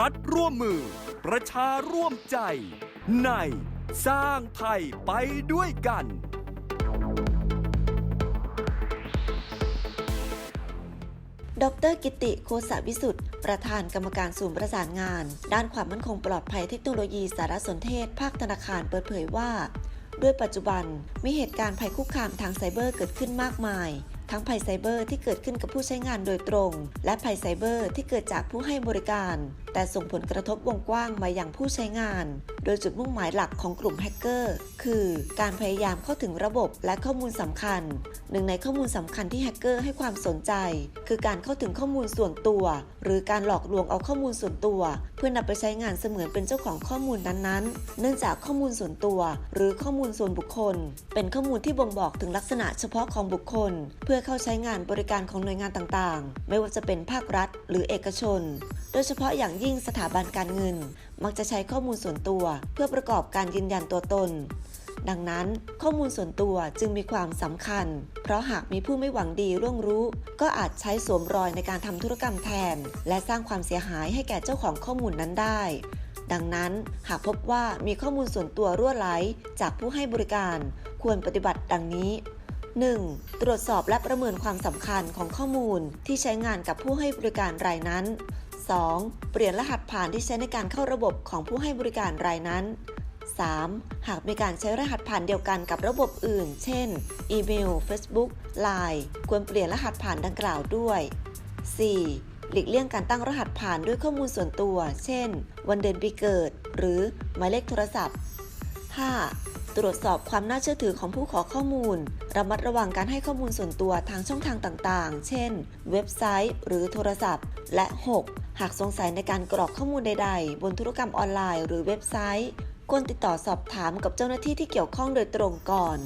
รัฐร่วมมือ ประชาร่วมใจ ในสร้างไทยไปด้วยกัน ดรกิติโคสวิสุทธิ์ประธานกรรมการศูนย์ประสานงาน ด้านความมั่นคงปลอดภัยเทคโนโลยีสารสนเทศ ภาคธนาคารเปิดเผยว่า ด้วยปัจจุบันมีเหตุการณ์ภัยคุกคามทางไซเบอร์เกิดขึ้นมากมายทั้งภัยไซเบอร์ที่เกิดขึ้นกับผู้ใช้งานโดยตรง และภัยไซเบอร์ที่เกิดจากผู้ให้บริการ แต่ส่งผลกระทบวงกว้างมาอย่างผู้ใช้งาน โดยจุดมุ่งหมายหลักของกลุ่มแฮกเกอร์ คือการพยายามเข้าถึงระบบและข้อมูลสำคัญ หนึ่งในข้อมูลสำคัญที่แฮกเกอร์ให้ความสนใจ คือการเข้าถึงข้อมูลส่วนตัว หรือการหลอกลวงเอาข้อมูลส่วนตัว เพื่อนำไปใช้งานเสมือนเป็นเจ้าของข้อมูลนั้นๆ เนื่องจากข้อมูลส่วนตัว หรือข้อมูลส่วนบุคคล เป็นข้อมูลที่บ่งบอกถึงลักษณะเฉพาะของบุคคล เพื่อเข้าใช้งานบริการของหน่วยงานต่างๆ ไม่ว่าจะเป็นภาครัฐ หรือเอกชน โดยเฉพาะอย่างยิ่งสถาบันการเงิน มักจะใช้ข้อมูลส่วนตัว เพื่อประกอบการยืนยันตัวตน ดังนั้นข้อมูลส่วนตัวจึงมีความสำคัญ เพราะหากมีผู้ไม่หวังดีร่วงรู้ ก็อาจใช้สวมรอยในการทำธุรกรรมแทน และสร้างความเสียหายให้แก่เจ้าของข้อมูลนั้นได้ดังนั้นหากพบว่ามีข้อมูลส่วนตัวรั่วไหลจากผู้ให้บริการ ควรปฏิบัติดังนี้ 1. ตรวจสอบและประเมินความสำคัญของข้อมูลที่ใช้งานกับผู้ให้บริการรายนั้น 2. เปลี่ยนรหัสผ่านที่ใช้ในการเข้าระบบของผู้ให้บริการรายนั้น 3. หากมีการใช้รหัสผ่านเดียวกันกับระบบอื่น เช่น อีเมล Facebook Line ควรเปลี่ยนรหัสผ่านดังกล่าวด้วย 4. หลีกเลี่ยงการตั้งรหัสผ่านด้วยข้อมูลส่วนตัว เช่น วันเดือนปีเกิด หรือหมายเลขโทรศัพท์ 5. ตรวจสอบความน่าเชื่อถือของผู้ขอข้อมูล ระมัดระวังการให้ข้อมูลส่วนตัวทางช่องทางต่างๆ เช่น เว็บไซต์ หรือโทรศัพท์ และ 6. หากสงสัยในการกรอกข้อมูลใด ๆ บนธุรกรรมออนไลน์ หรือเว็บไซต์ควรติดต่อสอบถามกับเจ้าหน้าที่ที่เกี่ยวข้องโดยตรงก่อน